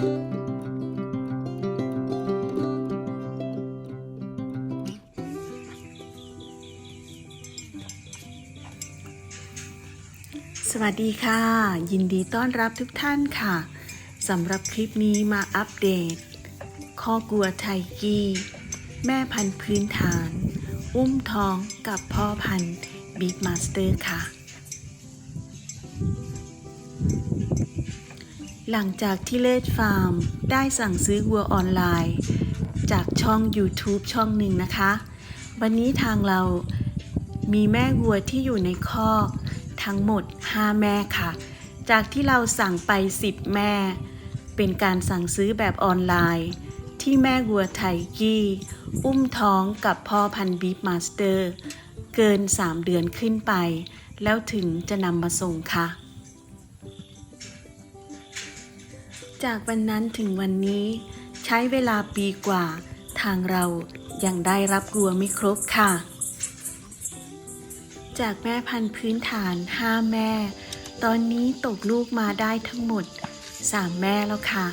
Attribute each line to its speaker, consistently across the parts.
Speaker 1: สวัสดีค่ะ ยินดีต้อนรับทุกท่านค่ะสำหรับคลิปนี้มาอัปเดตข้อกัวไทกี้ แม่พันธุ์พื้นฐาน อุ้มท้องกับพ่อพันธุ์บิ๊กมาสเตอร์ค่ะ หลังจากที่เลดฟาร์ม ได้สั่งซื้อวัวออนไลน์ จากช่อง YouTube ช่องหนึ่งนะคะ วันนี้ทางเรามีแม่วัวที่อยู่ในคอกทั้งหมด 5 แม่ค่ะ จากที่เราสั่งไป 10 แม่ เป็นการสั่งซื้อแบบออนไลน์ ที่แม่วัวไทกี้ อุ้มท้องกับพ่อพันธุ์บีฟมาสเตอร์ เกิน 3 เดือนขึ้นไป แล้วถึงจะนำมาส่งค่ะ จากวันนั้นถึงวันนี้ ใช้เวลาปีกว่า ทางเรายังได้รับวัวไม่ครบค่ะ จากแม่พันธุ์พื้นฐาน 5 แม่ ตอนนี้ตกลูกมาได้ทั้งหมด 3 แม่แล้วค่ะ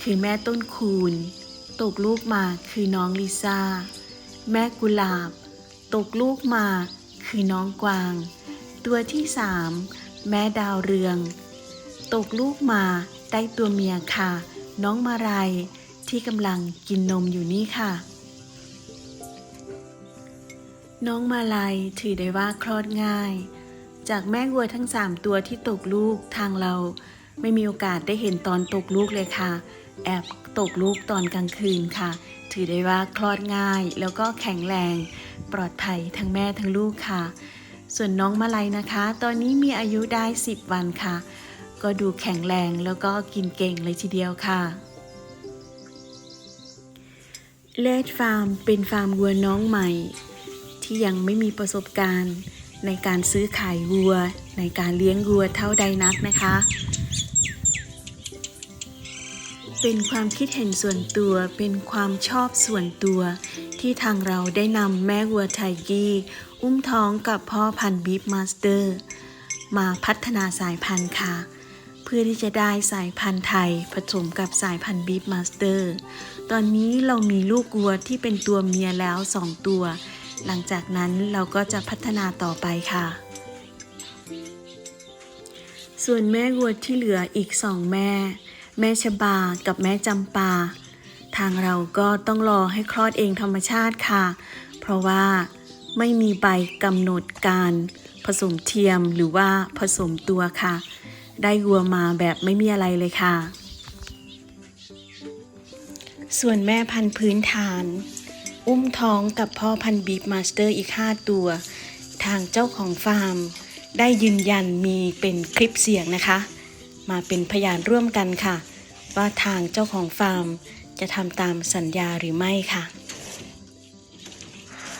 Speaker 1: คือแม่ต้นคูณ ตกลูกมาคือน้องลิซ่า แม่กุหลาบ ตกลูกมาคือน้องกวาง ตัวที่ 3 แม่ดาวเรือง ตกลูกมา ได้ตัวเมียค่ะ น้องมาลัยที่กำลังกินนมอยู่นี่ค่ะ น้องมาลัยถือได้ว่าคลอดง่าย จากแม่วัวทั้ง3ตัวที่ตกลูกทางเราไม่มีโอกาสได้เห็นตอนตกลูกเลยค่ะ แอบตกลูกตอนกลางคืนค่ะ ถือได้ว่าคลอดง่าย แล้วก็แข็งแรง ปลอดภัยทั้งแม่ทั้งลูกค่ะ ส่วนน้องมาลัยนะคะ ตอนนี้มีอายุได้ 10 วันค่ะ ก็ดูแข็งแรงแล้วก็กินเก่งเลยทีเดียวค่ะ เลดฟาร์มเป็นฟาร์มวัวน้องใหม่ ที่ยังไม่มีประสบการณ์ในการซื้อขายวัว ในการเลี้ยงวัวเท่าใดนักนะคะ เป็นความคิดเห็นส่วนตัวเป็นความชอบส่วนตัวที่ทางเราได้นำแม่วัวไทกี้ อุ้มท้องกับพ่อพันธุ์บีฟมาสเตอร์ มาพัฒนาสายพันธุ์ค่ะ พื่อที่จะได้สายพันธุ์ไทยผสมกับสายพันธุ์บีฟมาสเตอร์ ตอนนี้เรามีลูกวัวที่เป็นตัวเมียแล้ว 2 ตัว หลังจากนั้นเราก็จะพัฒนาต่อไปค่ะ ส่วนแม่วัวที่เหลืออีกสองแม่ แม่ชบากับแม่จำปา ทางเราก็ต้องรอให้คลอดเองธรรมชาติค่ะ เพราะว่าไม่มีใบกำหนดการผสมเทียมหรือว่าผสมตัวค่ะ ได้วัวมาแบบไม่มีอะไรเลยค่ะ ส่วนแม่พันธุ์พื้นฐาน อุ้มท้องกับพ่อพันธุ์บีฟมาสเตอร์อีก 5 ตัว ทางเจ้าของฟาร์ม ได้ยืนยันมีเป็นคลิปเสียงนะคะ มาเป็นพยานร่วมกันค่ะ ว่าทางเจ้าของฟาร์มจะทำตามสัญญาหรือไม่ค่ะ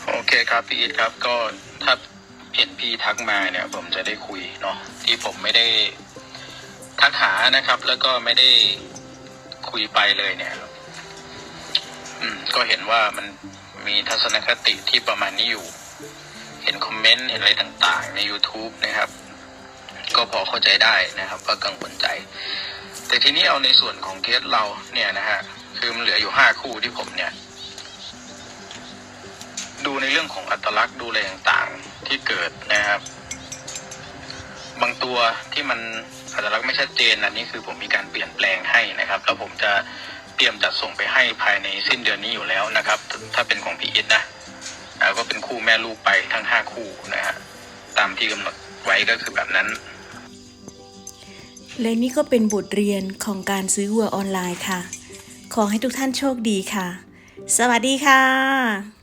Speaker 2: โอเคครับพี่อีทครับก็ถ้าเห็นพี่ทักมาเนี่ยผมจะได้คุยเนาะที่ผมไม่ได้ ทักหานะครับ แล้วก็ไม่ได้คุยไปเลยเนี่ยอืมก็เห็นว่ามันมีทัศนคติที่ประมาณนี้อยู่ เห็นคอมเมนต์ เห็นอะไรต่างๆ ใน YouTube นะครับ ก็พอเข้าใจได้นะครับ ว่ากังวลใจ แต่ทีนี้เอาในส่วนของเคสเราเนี่ยนะฮะ คือมันเหลืออยู่ห้าคู่ที่ผมเนี่ย ดูในเรื่องของอัตลักษณ์ดูอะไรต่างๆที่เกิดนะครับ บางตัวที่มัน อัตลักษณ์ไม่ชัดเจนอันนี้คือผมมีการเปลี่ยนแปลงให้นะครับ แล้วผมจะเตรียมจัดส่งไปให้ภายในสิ้นเดือนนี้อยู่แล้วนะครับ ถ้าเป็นของพี่อิทนะอ่าก็เป็นคู่แม่ลูกไปทั้งห้าคู่นะฮะตามที่กำหนดไว้ก็คือแบบนั้น
Speaker 1: และนี่ก็เป็นบทเรียนของการซื้อวัวออนไลน์ค่ะ ขอให้ทุกท่านโชคดีค่ะ สวัสดีค่ะ